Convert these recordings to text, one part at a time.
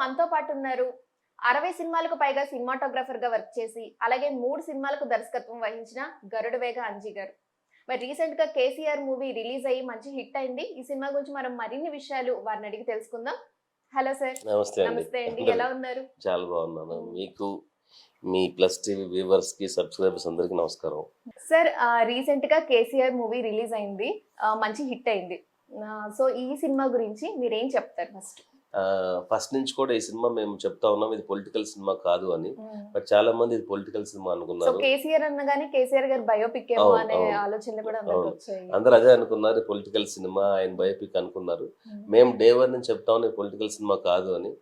మనతో పాటు ఉన్నారు. అరవై సినిమాలకు పైగా సినిమాటోగ్రఫర్గా వర్క్ చేసి అలాగే మూడు సినిమాలకు దర్శకత్వం వహించిన గరుడ వేగ అంజీ గారు. మరి రీసెంట్గా కేసీఆర్ మూవీ రిలీజ్ అయ్యి మంచి హిట్ అయింది. ఈ సినిమా గురించి మనం మరిన్ని విషయాలు వారిని అడిగి తెలుసుకుందాం. Hello sir. నమస్తే అండి. నమస్తే అండి. ఎలా ఉన్నారు? చాలా బాగున్నాను. మీకు మీ ప్లస్ టీవీ వ్యూవర్స్కి సబ్స్క్రైబర్స్ అందరికి నమస్కారం. సార్ రీసెంట్గా కేసీఆర్ మూవీ రిలీజ్ అయింది. మంచి హిట్ అయింది. సో ఈ సినిమా గురించి మీరు ఏం చెప్తారు ఫస్ట్? ఫస్ట్ నుంచి కూడా ఈ సినిమా మేము చెప్తా ఉన్నాం ఇది పొలిటికల్ సినిమా కాదు అని బట్ చాలా మంది ఇది పొలిటికల్ సినిమా అనుకున్నారు కేసీఆర్ కేసీఆర్ గారు బయోపిక్ అనే. ఆలోచనలు కూడా అందరు అదే అనుకున్నారు పొలిటికల్ సినిమా ఆయన బయోపిక్ అనుకున్నారు. మేము డే వన్ నుంచి చెప్తా ఉన్నాం పొలిటికల్ సినిమా కాదు అని.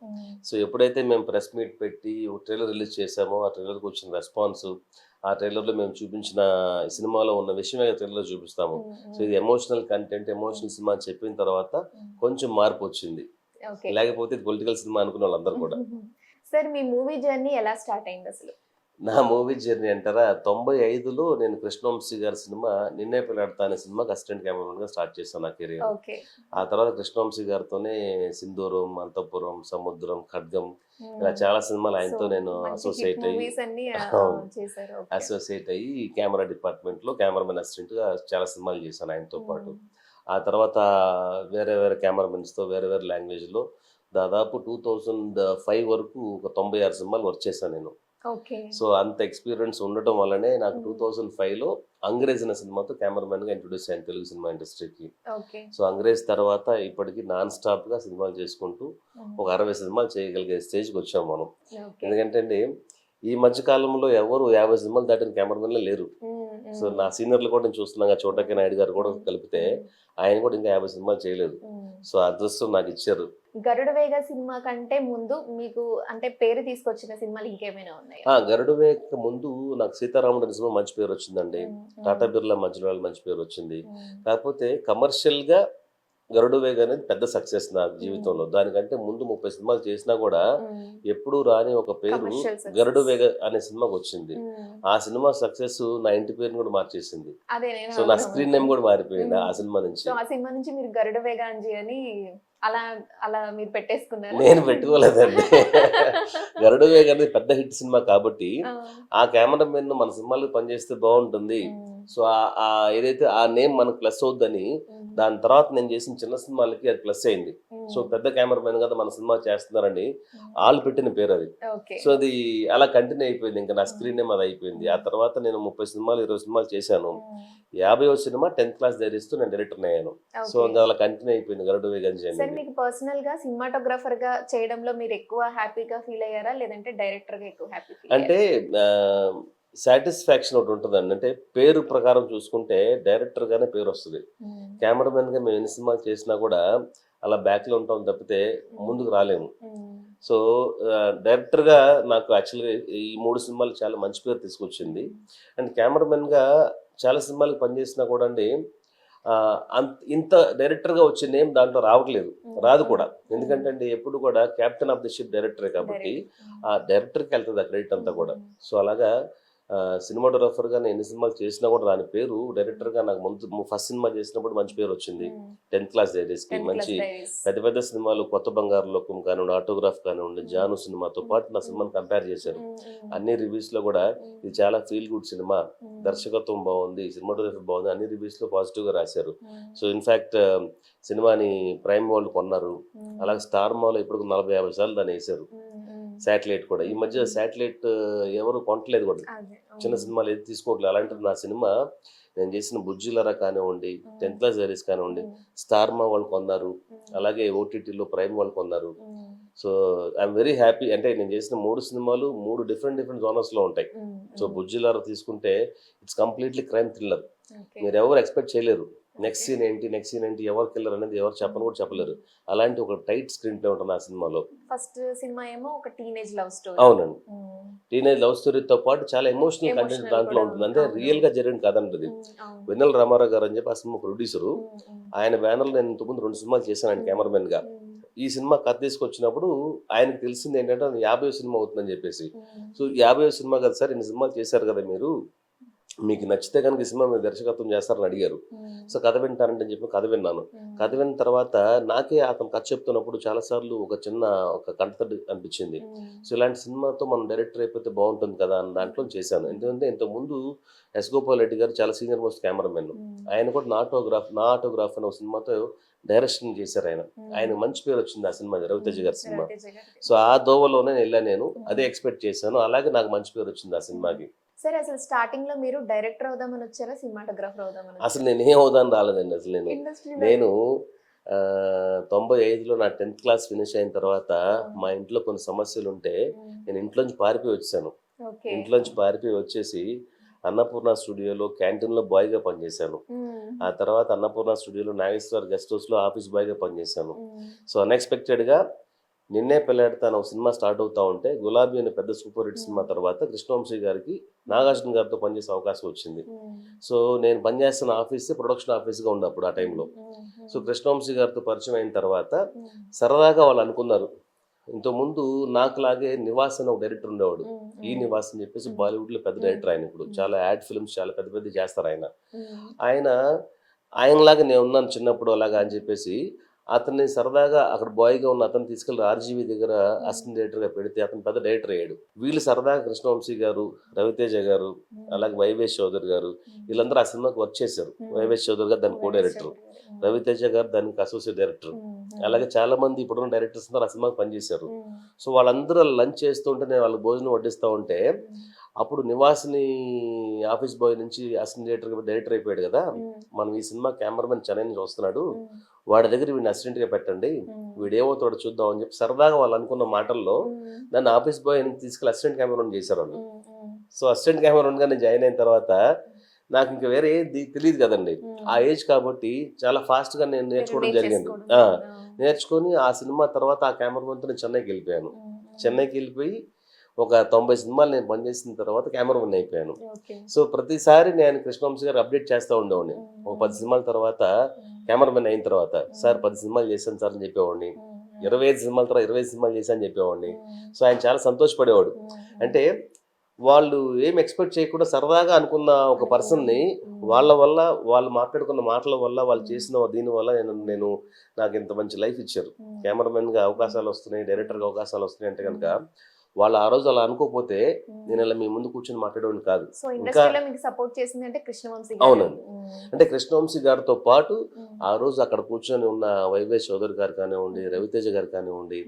సో ఎప్పుడైతే మేము ప్రెస్ మీట్ పెట్టి ఒక ట్రైలర్ రిలీజ్ చేసామో ఆ ట్రైలర్కి వచ్చిన రెస్పాన్స్ ఆ ట్రైలర్లో మేము చూపించిన సినిమాలో ఉన్న విషయమే ట్రైలర్ చూపిస్తాము. సో ఇది ఎమోషనల్ కంటెంట్ ఎమోషనల్ సినిమా అని చెప్పిన తర్వాత. కొంచెం మార్పు వచ్చింది లేకపోతే పొలిటికల్ సినిమా అనుకున్న వాళ్ళందరూ కూడా. సార్ మీ మూవీ జర్నీ ఎలా స్టార్ట్ అయింది అసలు? నా మూవీ జర్నీ అంటారా? తొంభై ఐదులో నేను కృష్ణవంశీ గారి సినిమా నిన్నే పిల్లాడతా అనే సినిమాకి అసిస్టెంట్ కెమెరామెన్గా స్టార్ట్ చేశాను నా కెరీర్ ఆ తర్వాత కృష్ణవంశీ గారితోనే సింధూరం అంతఃపురం సముద్రం ఖడ్గం ఇలా చాలా సినిమాలు ఆయనతో నేను అసోసియేట్ అయ్యి. అసోసియేట్ అయ్యి కెమెరా డిపార్ట్మెంట్లో కెమెరామెన్ అసిస్టెంట్గా చాలా సినిమాలు చేశాను ఆయనతో పాటు. ఆ తర్వాత వేరే వేరే కెమెరామెన్స్తో వేరే వేరే లాంగ్వేజ్లో దాదాపు టూ థౌజండ్ ఫైవ్ వరకు ఒక తొంభై ఆరు సినిమాలు వర్క్ చేశాను నేను. సో అంత ఎక్స్పీరియన్స్ ఉండటం వల్లనే నాకు. టూ థౌజండ్ ఫైవ్లో అంగ్రేజ్ అనే సినిమాతో కెమెరామెన్గా ఇంట్రొడ్యూస్ అయ్యాను తెలుగు సినిమా ఇండస్ట్రీకి. సో అంగ్రేజ్ తర్వాత ఇప్పటికి నాన్ స్టాప్గా సినిమాలు చేసుకుంటూ ఒక అరవై సినిమాలు చేయగలిగే స్టేజ్కి వచ్చాం మనం. ఎందుకంటే అండి ఈ మధ్య కాలంలో ఎవరు యాభై సినిమాలు దాటిన కెమెరామెన్లే లేరు. సో నా సీనియర్లు కూడా నేను చూస్తున్నాగా చోటకే నాయుడు గారు కూడా కలిపితే ఆయన కూడా ఇంకా యాభై సినిమాలు చేయలేదు. సో అదృష్టం నాకు ఇచ్చారు. గరుడ వేగ సినిమా కంటే ముందు మీకు అంటే పేరు తీసుకొచ్చిన సినిమాలు ఇంకేమైనా ఉన్నాయా? ఆ గరుడు వేక ముందు నాకు సీతారాముడు అనే సినిమా మంచి పేరు వచ్చిందండి. టాటా బిర్లా మధ్యలో మంచి పేరు వచ్చింది. కాకపోతే కమర్షియల్గా గరుడు వేగ అనేది పెద్ద సక్సెస్ నా జీవితంలో. దానికంటే ముందు ముప్పై సినిమాలు చేసినా కూడా ఎప్పుడూ రాని ఒక పేరు. గరుడు వేగ అనే సినిమాకి వచ్చింది. ఆ సినిమా సక్సెస్ నా ఇంటి పేరుని కూడా మార్చేసింది. సో నా స్క్రీన్ నేమ్ కూడా మారిపోయింది ఆ సినిమా నుంచి. సో ఆ సినిమా నుంచి మీరు గరుడ వేగాంజీ అని అలా అలా మీరు పెట్టేసుకున్నారు? నేను పెట్టుకోలేదండి. గరుడు వేగ అనేది పెద్ద హిట్ సినిమా కాబట్టి ఆ. కెమెరామెన్ మన సినిమాలకు పనిచేస్తే బాగుంటుంది. సో ఆ- ఆ ఏదైతే ఆ నేమ్ మనకు ప్లస్ అవుద్దని దాని తర్వాత నేను చేసిన చిన్న సినిమాలకి అది ప్లస్ అయింది. సో పెద్ద కెమెరామెన్ కదా మన సినిమా చేస్తున్నారని వాళ్ళు పెట్టిన పేరు అది. సో అది అలా కంటిన్యూ అయిపోయింది. ఇంకా నా స్క్రీన్ నేమ్ అది అయిపోయింది. ఆ తర్వాత నేను ముప్పై సినిమాలు ఇరవై సినిమాలు చేశాను. యాభైవ సినిమా టెన్త్ క్లాస్ ధరిస్తూ నేను డైరెక్టర్ అయ్యాను. సో ఇంకా అలా కంటిన్యూ అయిపోయింది. గరుడు మీకు పర్సనల్గా సినిమాటోగ్రఫర్గా చేయడంలో మీరు ఎక్కువ హ్యాపీగా ఫీల్ అయ్యారా? లేదంటే డైరెక్టర్గా ఎక్కువ హ్యాపీ అంటే సాటిస్ఫాక్షన్ ఒకటి ఉంటుందండి. అంటే పేరు ప్రకారం చూసుకుంటే డైరెక్టర్ గానే పేరు వస్తుంది. కెమెరామెన్గా మేము ఎన్ని సినిమాలు చేసినా కూడా అలా బ్యాక్లో ఉంటాం తప్పితే ముందుకు రాలేము. సో డైరెక్టర్గా నాకు యాక్చువల్గా ఈ మూడు సినిమాలు చాలా మంచి పేరు తీసుకొచ్చింది. అండ్ కెమెరామెన్గా చాలా సినిమాలకు పనిచేసినా కూడా అండి అంత ఇంత డైరెక్టర్గా వచ్చే నేమ్ దాంట్లో రావట్లేదు. రాదు కూడా. ఎందుకంటే అండి ఎప్పుడు కూడా కెప్టెన్ ఆఫ్ ది షిప్ డైరెక్టరే కాబట్టి ఆ డైరెక్టర్కి వెళ్తుంది ఆ క్రెడిట్ అంతా కూడా. సో అలాగా సినిమాటోగ్రాఫర్గా నేను ఎన్ని సినిమాలు చేసినా కూడా రాని పేరు డైరెక్టర్గా నాకు ముందు ఫస్ట్ సినిమా చేసినప్పుడు మంచి పేరు వచ్చింది. టెన్త్ క్లాస్ డైరీస్కి మంచి పెద్ద పెద్ద సినిమాలు కొత్త బంగారు లోకం కానివ్వండి ఆటోగ్రాఫ్ కానివ్వండి జాను సినిమాతో పాటు నా సినిమాని కంపేర్ చేశారు. అన్ని రివ్యూస్లో కూడా ఇది చాలా ఫీల్ గుడ్ సినిమా. దర్శకత్వం బాగుంది సినిమాటోగ్రఫీ బాగుంది అన్ని రివ్యూస్లో పాజిటివ్గా రాశారు సో ఇన్ఫాక్ట్ సినిమాని ప్రైమ్ వరల్డ్ కొన్నారు. అలాగే స్టార్ మాల్ ఇప్పుడు నలభై యాభై సార్లు దాన్ని వేశారు శాటిలైట్ కూడా. ఈ మధ్య శాటిలైట్ ఎవరు కొనట్లేదు కూడా. చిన్న సినిమాలు ఏది తీసుకోవట్లేదు. అలాంటిది నా సినిమా నేను చేసిన బుజ్జిలరా కానివ్వండి టెన్త్ క్లాస్ జరీస్ కానివ్వండి స్టార్ మా వాళ్ళు కొన్నారు అలాగే ఓటీటీలో ప్రైమ్ వాళ్ళు కొన్నారు. So I'm very happy. అంటే నేను చేసిన మూడు సినిమాలు మూడు డిఫరెంట్ డిఫరెంట్ జోనర్స్లో ఉంటాయి సో బుజ్జిలరా తీసుకుంటే ఇట్స్ కంప్లీట్లీ క్రైమ్ థ్రిల్లర్. మీరు ఎవరు ఎక్స్పెక్ట్ చేయలేరు. నెక్స్ట్ సీన్ ఏంటి? నెక్స్ట్ సీన్ ఏంటి? ఎవరు కిల్లర్ అనేది ఎవరు చెప్పని కూడా చెప్పలేరు. అలాంటి ఒక టైట్ స్క్రీన్ ప్లే ఉంటుంది ఆ సినిమాలో. ఫస్ట్ సినిమా ఏమో ఒక టీనేజ్ లవ్ స్టోరీ అవునండి. టీనేజ్ లవ్ స్టోరీతో పాటు చాలా ఎమోషనల్ కంటెంట్ దాంట్లో ఉంటుంది. అంటే. రియల్గా జరిగిన కథ అది. వెన్నెల రామారావు గారు అని చెప్పి ఆ సినిమా ప్రొడ్యూసరు ఆయన బ్యానర్ నేను ఇంతకుముందు రెండు సినిమాలు చేశాను ఆయన కెమెరామెన్గా ఈ సినిమా కథ తీసుకొచ్చినప్పుడు ఆయనకు తెలిసింది ఏంటంటే యాభై సినిమా అవుతుందని చెప్పేసి. సో యాభై సినిమా కదా సార్ ఇన్ని సినిమాలు చేశారు కదా మీరు? మీకు నచ్చితే కనుక ఈ సినిమా మీరు దర్శకత్వం చేస్తారని అడిగారు. సో కథ వింటారంటే చెప్పి కథ విన్నాను. కథ విన్న తర్వాత నాకే అతను కథ చెప్తున్నప్పుడు చాలాసార్లు ఒక చిన్న ఒక కంటతడి అనిపించింది. సో ఇలాంటి సినిమాతో మనం డైరెక్టర్ అయిపోతే బాగుంటుంది కదా అని దాంట్లో చేశాను. ఎందుకంటే ఇంతకు ముందు ఎస్ గోపాల్ రెడ్డి గారు చాలా సీనియర్ మోస్ట్ కెమెరామెన్ ఆయన కూడా నా ఆటోగ్రాఫ్ నా ఆటోగ్రాఫ్ అనే ఒక సినిమాతో డైరెక్షన్ చేశారు ఆయన. ఆయన మంచి పేరు వచ్చింది ఆ సినిమా రవితేజ గారి సినిమా. సో ఆ దోవలోనే వెళ్ళా నేను. అదే ఎక్స్పెక్ట్ చేశాను. అలాగే నాకు మంచి పేరు వచ్చింది ఆ సినిమాకి. సరే అసలు స్టార్టింగ్లో మీరు డైరెక్టర్ అవుదామని వచ్చారా? సినిమాటోగ్రాఫర్ అవుదామని అసలు నేను ఏం అవుదాను రాలేదండి. అసలు నేను నేను తొంభై ఐదులో నా టెన్త్ క్లాస్ ఫినిష్ అయిన తర్వాత మా ఇంట్లో కొన్ని సమస్యలు ఉంటే నేను ఇంట్లోంచి పారిపోయి వచ్చాను. ఇంట్లోంచి పారిపోయి వచ్చేసి అన్నపూర్ణ స్టూడియోలో క్యాంటీన్లో బాయ్గా పనిచేశాను. ఆ తర్వాత అన్నపూర్ణ స్టూడియోలో నాగేశ్వర గెస్ట్ హౌస్లో ఆఫీస్ బాయ్గా పనిచేశాను. సో అన్ఎక్స్పెక్టెడ్గా నిన్నే పెళ్ళాడతాను ఒక సినిమా స్టార్ట్ అవుతా ఉంటే గులాబీ అనే పెద్ద సూపర్ హిట్ సినిమా తర్వాత కృష్ణవంశీ గారికి నాగార్జున గారితో పనిచేసే అవకాశం వచ్చింది. సో నేను పనిచేస్తున్న ఆఫీస్ ప్రొడక్షన్ ఆఫీస్గా ఉంది అప్పుడు ఆ టైంలో. సో కృష్ణవంశీ గారితో పరిచయం అయిన తర్వాత సరదాగా వాళ్ళు అనుకున్నారు. ఇంతకుముందు నాకులాగే నివాస్ అని ఒక డైరెక్టర్ ఉండేవాడు. ఈ నివాస్ అని చెప్పేసి బాలీవుడ్లో పెద్ద డైరెక్టర్ ఆయన ఇప్పుడు. చాలా యాడ్ ఫిల్మ్స్ చాలా పెద్ద పెద్ద చేస్తారు ఆయన. ఆయన ఆయనలాగా నేను ఉన్నాను చిన్నప్పుడు అలాగా అని చెప్పేసి అతన్ని సరదాగా అక్కడ బాయ్గా ఉన్న అతను తీసుకెళ్ళి ఆర్జీవీ దగ్గర అసిస్టెంట్ డైరెక్టర్గా పెడితే అతను పెద్ద డైరెక్టర్ అయ్యాడు. వీళ్ళు సరదాగా కృష్ణవంశీ గారు రవితేజ గారు అలాగే వైవేష్ చౌదరి గారు వీళ్ళందరూ ఆ సినిమాకి వర్క్ చేశారు. వైవేష్ చౌదరి గారు దాని కో డైరెక్టర్ రవితేజ గారు దానికి అసోసియేట్ డైరెక్టర్. అలాగే చాలా మంది ఇప్పుడున్న డైరెక్టర్స్ అందరూ ఆ సినిమాకి పనిచేశారు. సో వాళ్ళందరూ లంచ్ చేస్తుంటే నేను వాళ్ళకి భోజనం వడ్డిస్తూ ఉంటే అప్పుడు నివాస్ని ఆఫీస్ బాయ్ నుంచి అసిస్టెంట్ డైరెక్టర్ డైరెక్టర్ అయిపోయాడు కదా. మనం ఈ సినిమా కెమెరామెన్ చెన్నై నుంచి వస్తున్నాడు వాడి దగ్గర వీడిని అసిస్టెంట్గా పెట్టండి వీడు ఏమవుతాడో చూద్దాం అని చెప్పి సరదాగా వాళ్ళు అనుకున్న మాటల్లో దాన్ని ఆఫీస్ బాయ్ తీసుకెళ్ళి అసిస్టెంట్ కెమెరాన్ చేశారు వాళ్ళు. సో అసిస్టెంట్ కెమెరాన్గా నేను జాయిన్ అయిన తర్వాత నాకు ఇంకా వేరే ఏది తెలియదు కదండి. ఆ ఏజ్ కాబట్టి చాలా ఫాస్ట్గా నేను నేర్చుకోవడం జరిగింది. నేర్చుకొని ఆ సినిమా తర్వాత ఆ కెమెరామెన్తో నేను చెన్నైకి వెళ్ళిపోయాను. చెన్నైకి వెళ్ళిపోయి ఒక తొంభై సినిమాలు నేను పనిచేసిన తర్వాత కెమెరామెన్ అయిపోయాను. సో ప్రతిసారి నేను కృష్ణవంశీ గారు అప్డేట్ చేస్తూ ఉండేవాడిని. ఒక పది సినిమాల తర్వాత కెమెరామెన్ అయిన తర్వాత సార్ పది సినిమాలు చేశాను సార్ అని చెప్పేవాడిని. ఇరవై ఐదు సినిమాల తర్వాత ఇరవై ఐదు సినిమాలు చేశాను అని చెప్పేవాడిని. సో ఆయన చాలా సంతోషపడేవాడు. అంటే వాళ్ళు ఏం ఎక్స్పెక్ట్ చేయకుండా సరదాగా అనుకున్న ఒక పర్సన్ని వాళ్ళ వల్ల వాళ్ళు మాట్లాడుకున్న మాటల వల్ల వాళ్ళు చేసిన దీని వల్ల నేను నేను నాకు ఇంత మంచి లైఫ్ ఇచ్చారు. కెమెరామెన్గా అవకాశాలు వస్తున్నాయి డైరెక్టర్గా అవకాశాలు వస్తున్నాయి అంటే కనుక వాళ్ళు ఆ రోజు అలా అనుకోకపోతే నేను ఇలా మీ ముందు కూర్చొని మాట్లాడేవాడిని కాదు సపోర్ట్ చేసింది అంటే కృష్ణవంశీ గారు. అవునండి. అంటే కృష్ణవంశీ గారితో పాటు. ఆ రోజు అక్కడ కూర్చొని ఉన్న వైవే చౌదరి గారు కానివ్వండి రవితేజ గారు కానివ్వండి.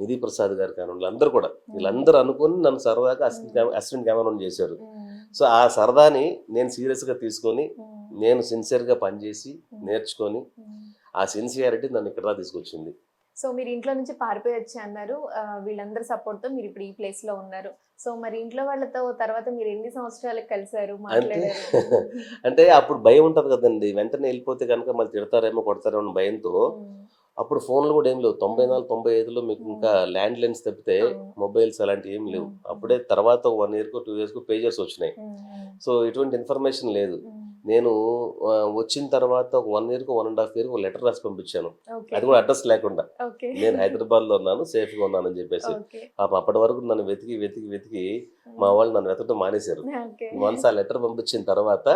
నిధి ప్రసాద్ గారు కానివ్వండి అందరూ కూడా వీళ్ళందరూ అనుకుని నన్ను సరదాగా అసిస్టెంట్ కెమెరా కెమెరాన్ చేశారు. సో ఆ సరదాని నేను సీరియస్గా తీసుకొని. నేను సిన్సియర్గా పనిచేసి నేర్చుకొని. ఆ సిన్సియారిటీ నన్ను ఇక్కడ తీసుకొచ్చింది సో మీరు ఇంట్లో నుంచి పారిపోయి వచ్చి అన్నారు వీళ్ళందరి సపోర్ట్తో మీరు ఇప్పుడు ఈ ప్లేస్లో ఉన్నారు సో మరి ఇంట్లో వాళ్ళతో తర్వాత మీరు ఎన్ని సంవత్సరాలకు కలిసారు మాట్లాడారు అంటే అప్పుడు భయం ఉంటుంది కదండి వెంటనే వెళ్ళిపోతే కనుక మళ్ళీ తిడతారేమో కొడతారేమో అని భయంతో. అప్పుడు ఫోన్లు కూడా ఏం లేవు తొంభై నాలుగు తొంభై ఐదులో మీకు ఇంకా ల్యాండ్ లైన్స్ తప్పితే. మొబైల్స్ అలాంటివి ఏం లేవు. అప్పుడే తర్వాత వన్ ఇయర్కు టూ ఇయర్స్కు పేజర్స్ వచ్చినాయి. సో ఎటువంటి ఇన్ఫర్మేషన్ లేదు. నేను వచ్చిన తర్వాత ఒక వన్ ఇయర్కు వన్ అండ్ హాఫ్ ఇయర్ ఒక లెటర్ రాసి పంపించాను. అది కూడా అడ్రస్ లేకుండా. నేను హైదరాబాద్లో ఉన్నాను సేఫ్గా ఉన్నానని చెప్పేసి. అప్పటి వరకు నన్ను వెతికి వెతికి వెతికి మా వాళ్ళు నన్ను వెతకడం మానేశారు. వన్స్ ఆ లెటర్ పంపించిన తర్వాత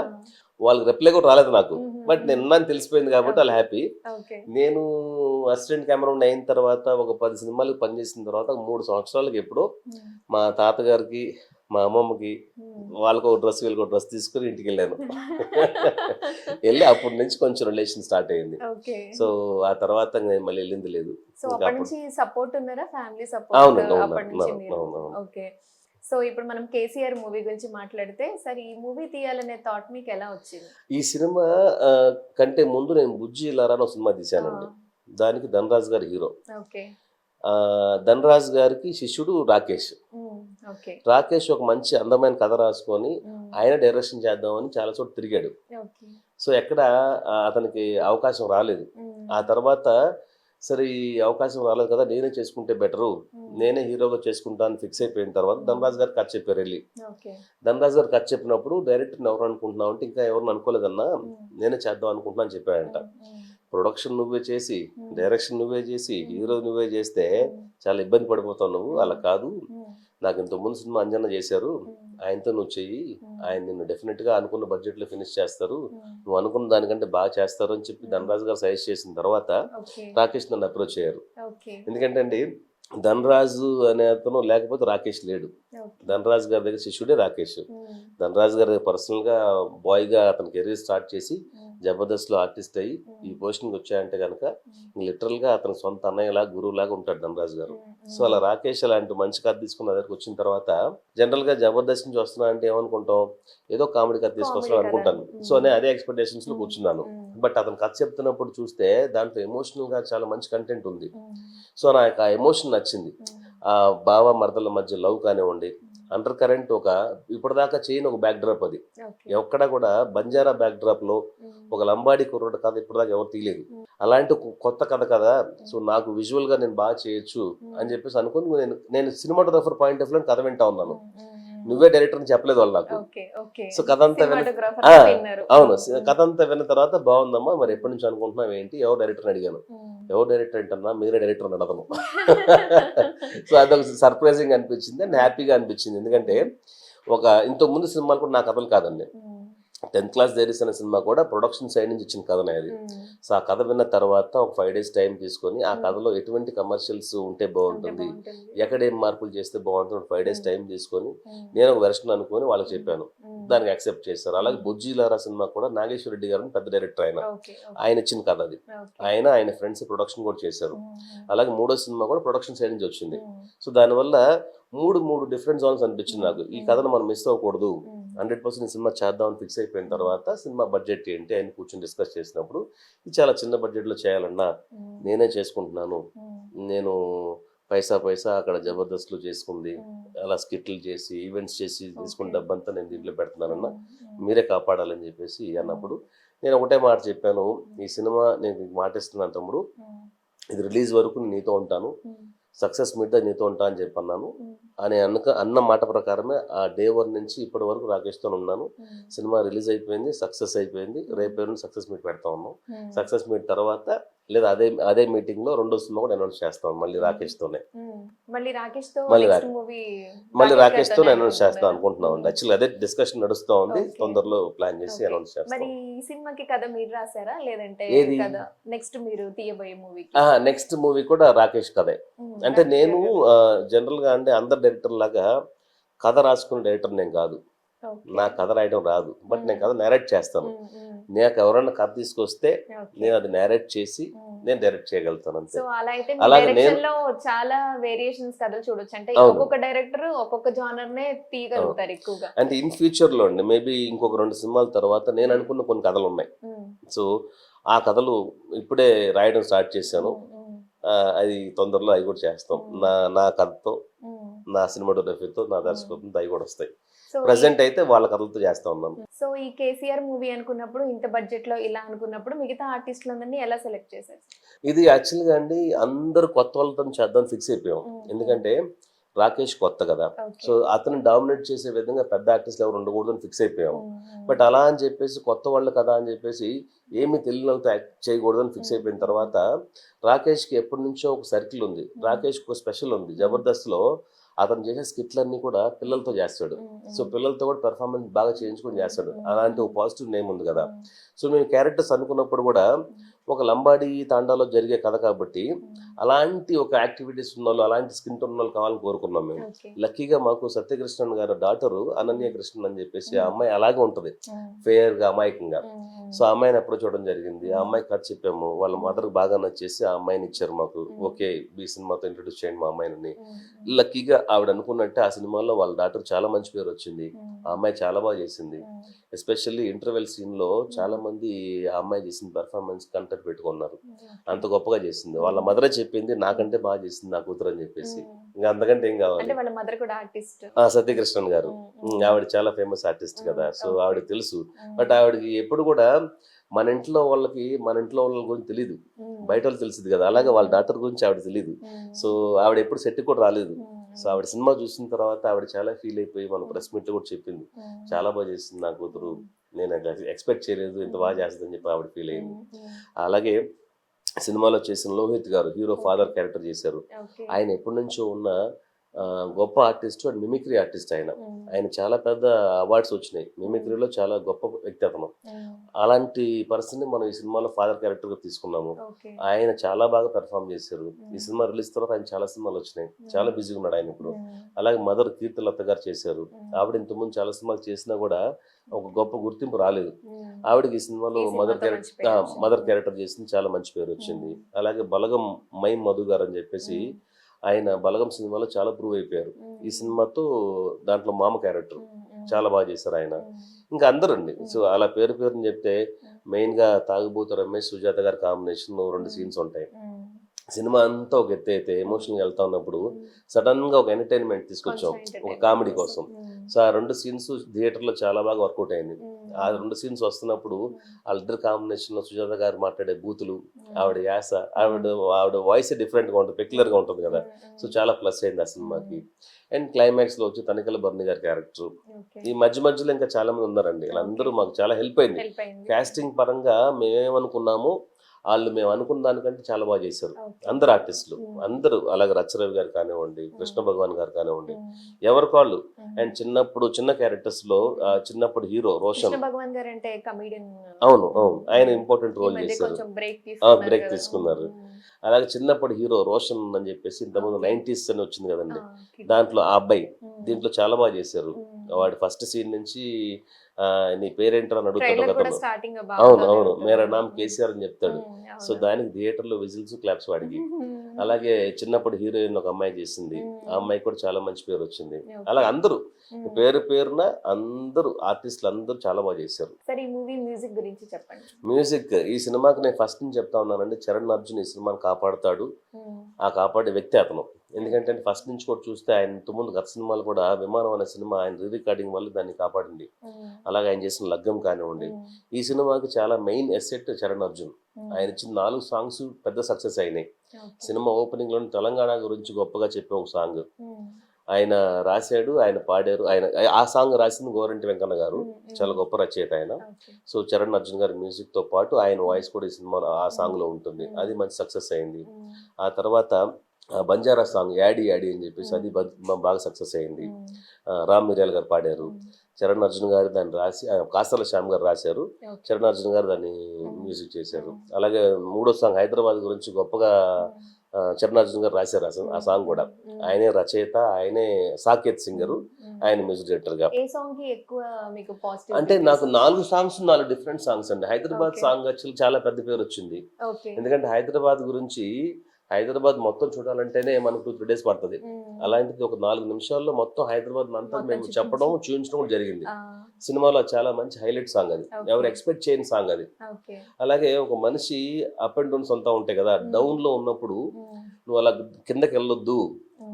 వాళ్ళకి రిప్లై కూడా రాలేదు నాకు. బట్ నేను ఉన్నాను తెలిసిపోయింది కాబట్టి వాళ్ళు హ్యాపీ నేను అసిస్టెంట్ కెమెరా అయిన తర్వాత ఒక పది సినిమాలకు పనిచేసిన తర్వాత మూడు సంవత్సరాలకి ఎప్పుడో మా తాతగారికి మా అమ్మమ్మకి వాళ్ళకు ఒక డ్రెస్ వీళ్ళకి ఒక డ్రెస్ తీసుకుని ఇంటికి వెళ్ళాను. వెళ్ళి అప్పటి నుంచి కొంచెం రిలేషన్ స్టార్ట్ అయింది సో ఆ తర్వాత నేను మళ్ళీ వెళ్ళింది లేదు. సో సపోర్ట్ ఉన్నారా? ఫ్యామిలీ సపోర్ట్ ఇప్పుడు మనం కేసీఆర్ మూవీ గురించి మాట్లాడితే సరే ఈ మూవీ తీయాలనే థాట్ మీకు ఎలా వచ్చింది? ఈ సినిమా కంటే ముందు నేను బుజ్జి లారా అని సినిమా తీశానండి. దానికి ధనరాజ్ గారు హీరో. ధనరాజ్ గారికి శిష్యుడు రాకేష్. రాకేష్ ఒక మంచి అందమైన కథ రాసుకొని ఆయన డైరెక్షన్ చేద్దామని చాలా చోట్ల తిరిగాడు. సో ఎక్కడ అతనికి అవకాశం రాలేదు. ఆ తర్వాత సరే ఈ అవకాశం రాలేదు కదా నేనే చేసుకుంటే బెటరు. నేనే హీరోగా చేసుకుంటాను ఫిక్స్ అయిపోయిన తర్వాత ధనరాజ్ గారు కథ చెప్పారు వెళ్ళి. ధనరాజ్ గారు కథ చెప్పినప్పుడు డైరెక్టర్ ఎవరు అనుకుంటున్నావు అంటే ఇంకా ఎవరిని అనుకోలేదన్నా నేనే చేద్దాం అనుకుంటున్నా అని చెప్పాడంట. ప్రొడక్షన్ నువ్వే చేసి డైరెక్షన్ నువ్వే చేసి హీరో నువ్వే చేస్తే చాలా ఇబ్బంది పడిపోతావు నువ్వు అలా కాదు. నాకు ఇంత ముందు సినిమా అంజన చేశారు. ఆయనతో నువ్వు చెయ్యి. ఆయన నిన్ను డెఫినెట్గా అనుకున్న బడ్జెట్లో ఫినిష్ చేస్తారు. నువ్వు అనుకున్న దానికంటే బాగా చేస్తారు అని చెప్పి ధనరాజు గారు సజెస్ట్ చేసిన తర్వాత రాకేష్ నన్ను అప్రోచ్ అయ్యారు. ఎందుకంటే అండి ధనరాజు అనే అతను లేకపోతే రాకేష్ లేడు. ధనరాజు గారి దగ్గర శిష్యుడే రాకేష్. ధనరాజు గారి పర్సనల్గా బాయ్గా అతని కెరీర్ స్టార్ట్ చేసి జబర్దస్త్లో ఆర్టిస్ట్ అయ్యి ఈ పోస్టింగ్ వచ్చాయంటే కనుక లిటరల్గా అతని సొంత అన్నయ్యలా గురువులాగా ఉంటాడు ధనరాజు గారు. సో అలా రాకేష్ అలాంటి మంచి కథ తీసుకున్న దగ్గరకు వచ్చిన తర్వాత జనరల్గా జబర్దస్త్ నుంచి వస్తున్నా అంటే ఏమనుకుంటాం? ఏదో కామెడీ కథ తీసుకొస్తాం Comedy అనుకుంటాను. సో నేను అదే ఎక్స్పెక్టేషన్స్లో కూర్చున్నాను. బట్ అతను కథ చెప్తున్నప్పుడు చూస్తే దాంట్లో ఎమోషనల్గా చాలా మంచి కంటెంట్ ఉంది. సో నాకు ఆ ఎమోషన్ నచ్చింది. ఆ బావ మరదల మధ్య లవ్ కానివ్వండి అండర్ కరెంట్ ఒక ఇప్పటిదాకా చేయని ఒక బ్యాక్ డ్రాప్ అది ఎక్కడ కూడా బంజారా బ్యాక్ డ్రాప్లో ఒక లంబాడి కుర్రోడు కథ ఇప్పటిదాకా ఎవరు తీయలేదు. అలాంటి కొత్త కథ కదా. సో నాకు విజువల్గా నేను బాగా చేయొచ్చు అని చెప్పేసి అనుకుని నేను నేను సినిమాటోగ్రఫర్ పాయింట్ ఆఫ్లో కథ వింటా ఉన్నాను. నువ్వే డైరెక్టర్ అని చెప్పలేదు వాళ్ళు నాకు. సో కథ అంతా. అవును Mm, కథ అంతా విన్న తర్వాత బాగుందమ్మా మరి ఎప్పటి నుంచి అనుకుంటున్నావు ఏంటి? ఎవరు డైరెక్టర్ అడిగాను. Mm. ఎవరు డైరెక్టర్ ఏంటన్నా మీరే డైరెక్టర్ అని అడగను. సో అదొక సర్ప్రైజింగ్ అనిపించింది అండ్ హ్యాపీగా అనిపించింది. ఎందుకంటే ఒక ఇంతకు ముందు సినిమాలు కూడా నా కథలు కాదండి. Mm, టెన్త్ క్లాస్ డైరీస్ అనే సినిమా కూడా ప్రొడక్షన్ సైడ్ నుంచి ఇచ్చిన కథనే అది. సో ఆ కథ విన్న తర్వాత ఒక ఫైవ్ డేస్ టైం తీసుకొని ఆ. కథలో ఎటువంటి కమర్షియల్స్ ఉంటే బాగుంటుంది. ఎక్కడ ఏం మార్పులు చేస్తే బాగుంటుంది ఫైవ్ డేస్. టైం తీసుకొని నేను ఒక వెర్షన్ అనుకొని వాళ్ళకి చెప్పాను. దానికి యాక్సెప్ట్ చేస్తారు అలాగే Hmm. బుజ్జి లారా సినిమా కూడా నాగేశ్వర రెడ్డి గారు పెద్ద డైరెక్టర్ ఆయన. ఆయన ఇచ్చిన కథ అది. ఆయన ఆయన ఫ్రెండ్స్ ప్రొడక్షన్ కూడా చేశారు. అలాగే మూడో సినిమా కూడా ప్రొడక్షన్ సైడ్ నుంచి వచ్చింది. సో దానివల్ల మూడు మూడు డిఫరెంట్ జోన్స్ అనిపించింది నాకు. ఈ కథను మనం మిస్ అవ్వకూడదు. హండ్రెడ్ పర్సెంట్ సినిమా చేద్దామని ఫిక్స్ అయిపోయిన తర్వాత సినిమా బడ్జెట్ ఏంటి ఆయన కూర్చొని డిస్కస్ చేసినప్పుడు ఇది చాలా చిన్న బడ్జెట్లో చేయాలన్నా నేనే చేసుకుంటున్నాను. నేను పైసా పైసా అక్కడ జబర్దస్త్లో చేసుకుంది అలా స్కిట్లు చేసి ఈవెంట్స్ చేసి తీసుకున్న Okay. డబ్బంతా నేను దీంట్లో పెడుతున్నానన్నా. మీరే కాపాడాలని చెప్పేసి అన్నప్పుడు నేను ఒకటే మాట చెప్పాను. ఈ సినిమా నేను మాట ఇస్తున్నాను తమ్ముడు ఇది రిలీజ్ వరకు నేను నీతో ఉంటాను. సక్సెస్ మీట్ నీతో ఉంటా అని చెప్పి అన్నాను అని అన్న అన్న మాట ప్రకారమే ఆ డే వన్ నుంచి ఇప్పటి వరకు రాకేష్తో ఉన్నాను. సినిమా రిలీజ్ అయిపోయింది సక్సెస్ అయిపోయింది. రేపు సక్సెస్ మీట్ పెడతా ఉన్నాం. సక్సెస్ మీట్ తర్వాత లేదా అదే అదే మీటింగ్లో రెండో సినిమా కూడా అనౌన్స్ చేస్తాం మళ్ళీ రాకేష్ తోనే. మళ్ళీ రాకేష్తో మళ్ళీ మూవీ మళ్ళీ రాకేష్తో అనౌన్స్ చేస్తాం అనుకుంటున్నాం అండి. యాక్చువల్లీ అదే డిస్కషన్ నడుస్తా ఉంది. తొందరలో ప్లాన్ చేసి. అనౌన్స్ మరి చేస్తాం. ఈ సినిమాకి కథ మీరు రాసారా లేదంటే ఏది? కథ నెక్స్ట్ మీరు తీయబోయే మూవీకి నెక్స్ట్ మూవీ కూడా రాకేష్ కథే. అంటే నేను జనరల్గా అంటే అందరు డైరెక్టర్ లాగా కథ రాసుకునే డైరెక్టర్ నేను కాదు. నా కథ రాయడం రాదు. బట్ నేను కథ నేరేట్ చేస్తాను. నాకు ఎవరైనా కథ తీసుకొస్తే నేను అది నేరేట్ చేసి నేను డైరెక్ట్ చేయగలుగుతాను అంతే. సో అలా అయితే అలాగే నేను- చాలా వేరియేషన్స్ కథలు చూడొచ్చు. అంటే. ఒక్కొక్క డైరెక్టర్ ఒక్కొక్క జానర్ నే తీయగలుగుతారు ఎక్కువగా. అంటే ఇన్ ఫ్యూచర్లో అండి మేబీ ఇంకొక రెండు సినిమాల తర్వాత నేను అనుకున్న కొన్ని కథలు ఉన్నాయి. సో ఆ కథలు ఇప్పుడే రాయడం స్టార్ట్ చేశాను. అది తొందరలో అవి కూడా చేస్తాం. నా నా కథతో. నా సినిమాటోగ్రఫీతో నా దర్శకత్వంతో అవి కూడా వస్తాయి. ప్రజెంట్ అయితే వాళ్ళ కథలతో చేస్తా ఉన్నాను. సో ఈ కేసీఆర్ మూవీ అనుకున్నప్పుడు ఇంత బడ్జెట్లో ఇలా అనుకున్నప్పుడు మిగతా ఆర్టిస్టులందరినీ ఎలా సెలెక్ట్ చేశారు? ఇది యాక్చువల్గా అండి అందరు కొత్త వాళ్ళతో చేద్దాం ఫిక్స్ అయిపోయాం. ఎందుకంటే రాకేష్ కొత్త కదా. సో అతను డామినేట్ చేసే విధంగా పెద్ద ఆర్టిస్టులు ఎవరు ఉండకూడదు అని ఫిక్స్ అయిపోయాం. బట్ అలా అని చెప్పేసి కొత్త వాళ్ళు కదా అని చెప్పేసి ఏమి తెలియని వాళ్ళతో యాక్ట్ చేయకూడదు అని ఫిక్స్ అయిపోయిన తర్వాత రాకేష్కి ఎప్పటి నుంచో ఒక సర్కిల్ ఉంది. రాకేష్కి ఒక స్పెషల్ ఉంది. జబర్దస్త్లో అతను చేసే స్కిట్లన్నీ కూడా పిల్లలతో చేస్తాడు. సో పిల్లలతో కూడా పెర్ఫార్మెన్స్ బాగా చేయించుకొని చేస్తాడు. అలాంటి ఒక పాజిటివ్ నేమ్ ఉంది కదా. సో మేము క్యారెక్టర్స్ అనుకున్నప్పుడు కూడా ఒక లంబాడి తాండాలో జరిగే కథ కాబట్టి అలాంటి ఒక యాక్టివిటీస్ ఉన్న వాళ్ళు అలాంటి స్కిన్ టోన్ ఉన్న వాళ్ళు కావాలని కోరుకున్నాం మేము లక్కీగా మాకు సత్యకృష్ణన్ గారి డాటరు అనన్య కృష్ణన్ అని చెప్పేసి ఆ మ్మ్. అమ్మాయి అలాగే ఉంటది మ్మ్. ఫేర్గా అమాయకంగా. సో ఆ అమ్మాయిని అప్రోచ్ అవ్వడం జరిగింది ఆ అమ్మాయి కథ చెప్పాము వాళ్ళ మదర్ బాగా నచ్చేసి ఆ అమ్మాయిని ఇచ్చారు మాకు. ఓకే ఈ సినిమాతో ఇంట్రొడ్యూస్ చేయండి మా అమ్మాయిని మ్మ్. లక్కీగా ఆవిడ అనుకున్నట్టే ఆ సినిమాలో వాళ్ళ డాటర్ చాలా మంచి పేరు వచ్చింది. ఆ అమ్మాయి చాలా బాగా చేసింది. ఎస్పెషల్లీ ఇంటర్వెల్ సీన్లో చాలా మంది ఆ అమ్మాయి చేసిన పెర్ఫార్మెన్స్ కంటెంట్ పెట్టుకున్నారు. అంత గొప్పగా చేసింది వాళ్ళ మదరే చెప్పింది నాకంటే బాగా చేసింది నా కూతురు అని చెప్పేసి. ఇంకా అంతకంటే ఏం కావాలి? వాళ్ళ మదర్ కూడా ఆర్టిస్ట్. సత్యకృష్ణన్ గారు. ఆవిడ చాలా ఫేమస్ ఆర్టిస్ట్ కదా. సో. ఆవిడ తెలుసు. బట్ ఆవిడకి ఎప్పుడు కూడా మన ఇంట్లో వాళ్ళకి మన ఇంట్లో వాళ్ళ గురించి తెలియదు బయట వాళ్ళు తెలిసింది కదా. అలాగే వాళ్ళ డాక్టర్ గురించి ఆవిడ తెలియదు సో ఆవిడ ఎప్పుడు సెట్ కూడా రాలేదు. సో ఆవిడ సినిమా చూసిన తర్వాత ఆవిడ చాలా ఫీల్ అయిపోయి మన ప్రెస్ మీట్లో కూడా చెప్పింది. చాలా బాగా చేసింది నా కూతురు. నేను ఎక్స్పెక్ట్ చేయలేదు. ఇంత బాగా చేస్తుందని చెప్పి ఆవిడ ఫీల్ అయింది. అలాగే సినిమాలో చేసిన లోహిత్ గారు హీరో ఫాదర్ క్యారెక్టర్ చేశారు. ఆయన ఎప్పటి నుంచో ఉన్న గొప్ప ఆర్టిస్ట్ అండ్ మిమిక్రీ ఆర్టిస్ట్ ఆయన. ఆయన చాలా పెద్ద అవార్డ్స్ వచ్చినాయి. మిమిక్రీలో చాలా గొప్ప వ్యక్తి అతను అలాంటి పర్సన్ని మనం ఈ సినిమాలో ఫాదర్ క్యారెక్టర్గా తీసుకున్నాము ఆయన చాలా బాగా పెర్ఫామ్ చేశారు. ఈ సినిమా రిలీజ్ తర్వాత ఆయన చాలా సినిమాలు వచ్చినాయి. చాలా బిజీగా ఉన్నాడు ఆయన ఇప్పుడు. అలాగే మదర్ కీర్తిలత గారు చేశారు. ఆవిడ ఇంతకుముందు చాలా సినిమాలు చేసినా కూడా ఒక గొప్ప గుర్తింపు రాలేదు. ఆవిడకి ఈ సినిమాలో మదర్ క్యారెక్టర్. మదర్ క్యారెక్టర్ చేసింది చాలా మంచి పేరు వచ్చింది. అలాగే బలగం మై మధు గారు అని చెప్పేసి ఆయన బలగం సినిమాలో చాలా ప్రూవ్ అయిపోయారు. ఈ సినిమాతో దాంట్లో మామ క్యారెక్టర్ చాలా బాగా చేశారు ఆయన. ఇంకా అందరండి సో అలా పేరు పేరుని చెప్తే మెయిన్గా తాగుబోతు రమేష్ సుజాత గారి కాంబినేషన్ రెండు సీన్స్ ఉంటాయి. సినిమా అంతా ఒక ఎత్తు అయితే ఎమోషనల్ వెళ్తా ఉన్నప్పుడు సడన్గా ఒక ఎంటర్టైన్మెంట్ తీసుకొచ్చాం. ఒక కామెడీ కోసం. సో ఆ రెండు సీన్స్ థియేటర్లో చాలా బాగా వర్కౌట్ అయింది. ఆ రెండు సీన్స్ వస్తున్నప్పుడు వాళ్ళిద్దరు కాంబినేషన్లో సుజాత గారు మాట్లాడే బూతులు ఆవిడ యాస ఆవిడ ఆవిడ వాయిస్ డిఫరెంట్గా ఉంటుంది పెక్యులర్గా ఉంటుంది కదా. సో చాలా ప్లస్ అయింది ఆ సినిమాకి. అండ్ క్లైమాక్స్లో వచ్చి తనికల బర్ని గారి క్యారెక్టర్ ఈ మధ్య మధ్యలో ఇంకా చాలా మంది ఉన్నారండి. వీళ్ళందరూ మాకు చాలా హెల్ప్ అయింది. కాస్టింగ్ పరంగా మేమేమనుకున్నామో వాళ్ళు మేము అనుకున్న దానికంటే చాలా బాగా చేశారు. అందరు ఆర్టిస్టులు. అందరూ అలాగే రచ్చరవి గారు కానివ్వండి కృష్ణ భగవాన్ గారు కానివ్వండి ఎవరికి వాళ్ళు? అండ్ చిన్నప్పుడు చిన్న క్యారెక్టర్స్లో చిన్నప్పుడు హీరో రోషన్. భగవాన్ గారు అంటే అవును అవును. ఆయన ఇంపార్టెంట్ రోల్ చేశారు. బ్రేక్ తీసుకున్నారు. అలాగే చిన్నప్పుడు హీరో రోషన్ అని చెప్పేసి ఇంతకుముందు. నైన్టీస్ అని వచ్చింది కదండి. దాంట్లో ఆ అబ్బాయి. దీంట్లో చాలా బాగా చేశారు. వాడి ఫస్ట్ సీన్ నుంచి నీ పేరేంటో అని అడుగుతాడు అవును అవును. మేరా నామ్ కేసీఆర్ అని చెప్తాడు. సో దానికి థియేటర్లో విజిల్స్ క్లాప్స్ వాడికి. అలాగే చిన్నప్పుడు హీరోయిన్ ఒక అమ్మాయి చేసింది. ఆ అమ్మాయి కూడా చాలా మంచి పేరు వచ్చింది. అలాగే అందరూ పేరు పేరున అందరూ ఆర్టిస్టులు అందరూ చాలా బాగా చేశారు. మ్యూజిక్ గురించి చెప్పండి. మ్యూజిక్ ఈ సినిమాకి నేను ఫస్ట్ నుంచి చెప్తా ఉన్నానండి. చరణ్ అర్జున్ ఈ సినిమాని కాపాడుతాడు. ఆ కాపాడే వ్యక్తి అతను. ఎందుకంటే ఫస్ట్ నుంచి కూడా చూస్తే ఆయన ఇంతకుముందు గత సినిమాలు కూడా విమానం అనే సినిమా ఆయన రీ రికార్డింగ్ వల్ల దాన్ని కాపాడింది. అలాగే ఆయన చేసిన లగ్గం కానివ్వండి. ఈ సినిమాకి చాలా మెయిన్ ఎసెట్ చరణ్ అర్జున్. ఆయన ఇచ్చిన నాలుగు సాంగ్స్ పెద్ద సక్సెస్ అయినాయి. సినిమా ఓపెనింగ్లో తెలంగాణ గురించి గొప్పగా చెప్పే ఒక సాంగ్. ఆయన రాశాడు ఆయన పాడారు ఆయన ఆ సాంగ్ రాసింది గోరంటి వెంకన్న గారు. చాలా గొప్ప రచయిత ఆయన. సో చరణ్ అర్జున్ గారి మ్యూజిక్తో పాటు ఆయన వాయిస్ కూడా ఈ సినిమాలో ఆ సాంగ్లో ఉంటుంది అది మంచి సక్సెస్ అయింది. ఆ తర్వాత బంజారా సాంగ్ యాడీ యాడీ అని చెప్పేసి అది బాగా సక్సెస్ అయింది. రామ్ మిర్యాల్ గారు పాడారు. చరణ్ అర్జున్ గారు దాన్ని రాసి కాస్తల శ్యామ్ గారు రాశారు. చరణ్ అర్జున్ గారు దాన్ని మ్యూజిక్ చేశారు. అలాగే మూడో సాంగ్ హైదరాబాద్ గురించి గొప్పగా చరణ్ అర్జున్ గారు రాశారు ఆ సాంగ్- ఆ సాంగ్ కూడా. ఆయనే రచయిత ఆయనే సాకేత్ సింగర్ ఆయన మ్యూజిక్ డైరెక్టర్గా. అంటే నాకు నాలుగు సాంగ్స్ నాలుగు డిఫరెంట్ సాంగ్స్ అండి. హైదరాబాద్. సాంగ్ యాక్చువల్ చాలా పెద్ద పేరు వచ్చింది. ఎందుకంటే హైదరాబాద్ గురించి హైదరాబాద్ మొత్తం చూడాలంటేనే మనకు టూ త్రీ డేస్ పడుతుంది. అలాంటిది ఒక నాలుగు నిమిషాల్లో మొత్తం హైదరాబాద్ అంతా మేము. చెప్పడం చూపించడం కూడా జరిగింది. సినిమాలో చాలా మంచి హైలైట్ సాంగ్ అది. ఎవరు ఎక్స్పెక్ట్ చేయని సాంగ్ అది. అలాగే ఒక మనిషి అప్ అండ్ డౌన్స్ అంతా ఉంటాయి కదా. డౌన్లో ఉన్నప్పుడు నువ్వు అలా కిందకి వెళ్ళొద్దు